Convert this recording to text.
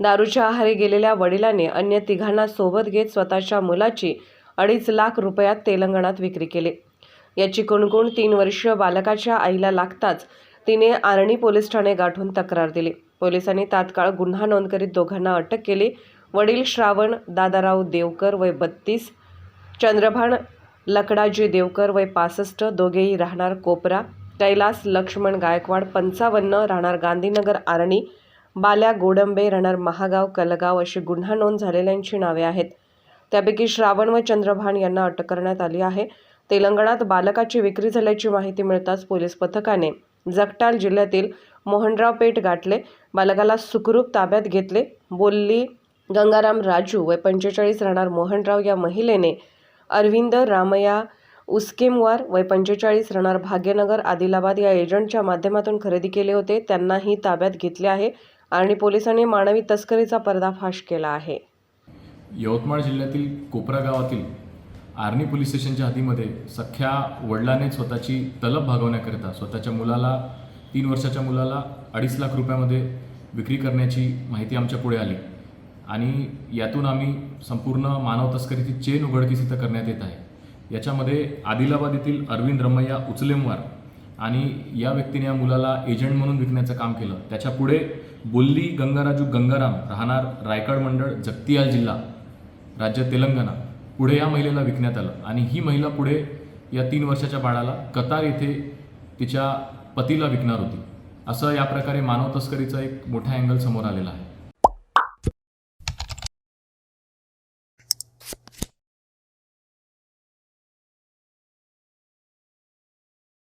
दारूच्या आहारी गेलेल्या वडिलांनी अन्य तिघांना सोबत घेत स्वतःच्या मुलाची अडीच लाख रुपयात तेलंगणात विक्री केली. याची कुणकुण तीन वर्षीय बालकाच्या आईला लागताच तिने आर्णी पोलीस ठाणे गाठून तक्रार दिली. पोलिसांनी तात्काळ गुन्हा नोंद करीत दोघांना अटक केली. वडील श्रावण दादाराव देवकर वय बत्तीस चंद्रभान लकडाजी देवकर वय पासष्ट दोघेही राहणार कोपरा कैलास लक्ष्मण गायकवाड पंचावन्न राहणार गांधीनगर आर्णी बाल्या गोडंबे रणर महागाव कलगाव अशी गुन्हा नोंद झालेल्यांची नावे आहेत. त्यापैकी श्रावण व चंद्रभान यांना अटक करण्यात आली आहे. तेलंगणात बालकाची विक्री झाल्याची माहिती मिळताच पोलीस पथकाने जगटाल जिल्ह्यातील मोहनराव पेठ गाठले. बालकाला सुखरूप ताब्यात घेतले. बोलली गंगाराम राजू व पंचेचाळीस राहणार मोहनराव या महिलेने अरविंद रामया उस्केमवार वय पंचेचाळीस राहणार भाग्यनगर आदिलाबाद या एजंटच्या माध्यमातून खरेदी केले होते. त्यांनाही ताब्यात घेतले आहे. आणि पोलिसांनी मानवी तस्करीचा पर्दाफाश केला आहे. यवतमाळ जिल्ह्यातील कोपरा गावातील आर्णी पोलीस स्टेशनच्या हद्दीमध्ये सख्या वडिलाने स्वतःची तलब भागवण्याकरिता स्वतःच्या मुलाला तीन वर्षाच्या मुलाला अडीच लाख रुपयामध्ये विक्री करण्याची माहिती आमच्या पुढे आली. आणि यातून आम्ही संपूर्ण मानव तस्करीची चेन उघडकीस इथं करण्यात येत आहे. याच्यामध्ये आदिलाबाद येथील अरविंद रमैया उचलेमवार आणि या व्यक्तीने या मुलाला एजंट म्हणून विकण्याचं काम केलं. त्याच्या पुढे बोल्ली गंगाराजू गंगाराम राहणार रायगड मंडळ जगतियाल जिल्हा राज्य तेलंगणा पुढे या महिलेला विकण्यात आलं. आणि ही महिला पुढे या तीन वर्षाच्या बाळाला कतार येथे तिच्या पतीला विकणार होती. असं या प्रकारे मानव तस्करीचा एक मोठा अँगल समोर आलेला आहे.